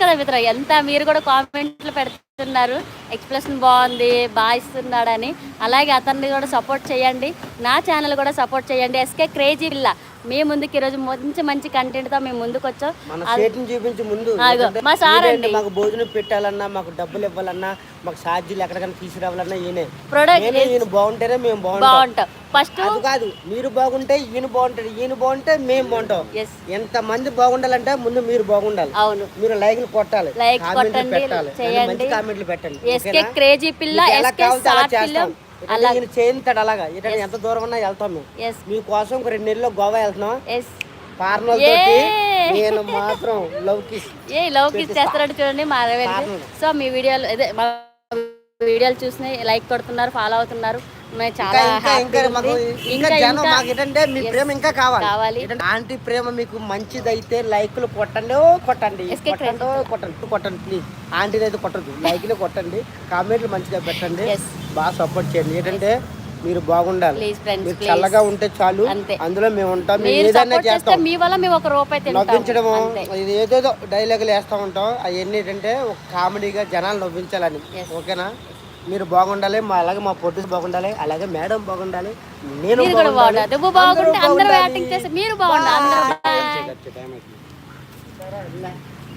కదా మిత్ర ఎంత మీరు కూడా కామెంట్లు పెడుతున్నారు. ఎక్స్ప్రెషన్ బాగుంది బాగా ఇస్తున్నాడని. అలాగే అతన్ని కూడా సపోర్ట్ చేయండి. నా ఛానల్ కూడా సపోర్ట్ చేయండి. ఎస్కే క్రేజీ పిల్ల మీ ముందుకు ఈరోజు మంచి మంచి కంటెంట్తో మేము ముందుకు వచ్చాం చూపించి ముందు మా సార్ అండి. మాకు భోజనం పెట్టాలన్నా మాకు డబ్బులు ఇవ్వాలన్నా మాకు ఛార్జీలు ఎక్కడికైనా తీసుకురావాలన్నా ఈయనే. ప్రొడక్ట్ ఈయన బాగుంటేనే మేము బాగుంటాం. ఫస్ట్ కాదు మీరు బాగుంటే ఈయన బాగుంటాడు ఈయన బాగుంటే మేము బాగుంటాం. ఎంత మంది బాగుండాలంటే ముందు మీరు బాగుండాలి. అవును. మీరు లైక్లు కొట్టాలి. కామెంట్లు కొట్టండి, చేయండి. కామెంట్లు పెట్టండి. ఎస్కే? క్రేజీ పిల్ల ఎస్కే పిల్ల ఎందుకంటే ఈయన చేయించాడు అలాగా. ఏంటంటే ఎంత దూరం ఉన్నా వెళ్తాం మేము. మీకోసం ఒక రెండు నెలల్లో గోవా వెళ్తున్నాం. తోటి నేను మాత్రం love kiss a love kiss చేస్తాడు చూడండి మా. సో మీ వీడియోలు అదే మా వీడియోలు చూసి లైక్ కొడుతున్నారు ఫాలో అవుతున్నారు. చాలా ఏంటంటే మీ ప్రేమ ఇంకా కావాలి. ఆంటీ ప్రేమ మీకు మంచిదైతే లైక్లు కొట్టండి. కొట్టండి. కొట్టండి. కొట్టండి. కొట్టండి ప్లీజ్ ఆంటీని అయితే కొట్టద్దు. లైక్లు కొట్టండి. కామెంట్లు మంచిగా పెట్టండి. బాగా సపోర్ట్ చేయండి. ఏంటంటే మీరు బాగుండాలి. మీరు చల్లగా ఉంటే చాలు. అందులో మేము ఉంటాం. ఏదైనా చేస్తే. మీ వల్ల మేము ఒక రూపాయి నవ్వించడము ఇది ఏదేదో డైలాగులు వేస్తూ ఉంటాం. అవన్నీ ఏంటంటే ఒక కామెడీగా జనాలు నవ్వించాలని. ఓకేనా? మీరు బాగుండాలి మా అలాగే మా పొద్దు బాగుండాలి అలాగే మేడం బాగుండాలి నేను బాగుండాలి నువ్వు బాగుంటే అందరూ. యాక్టింగ్ మీరు బాగుండాలి అందరూ.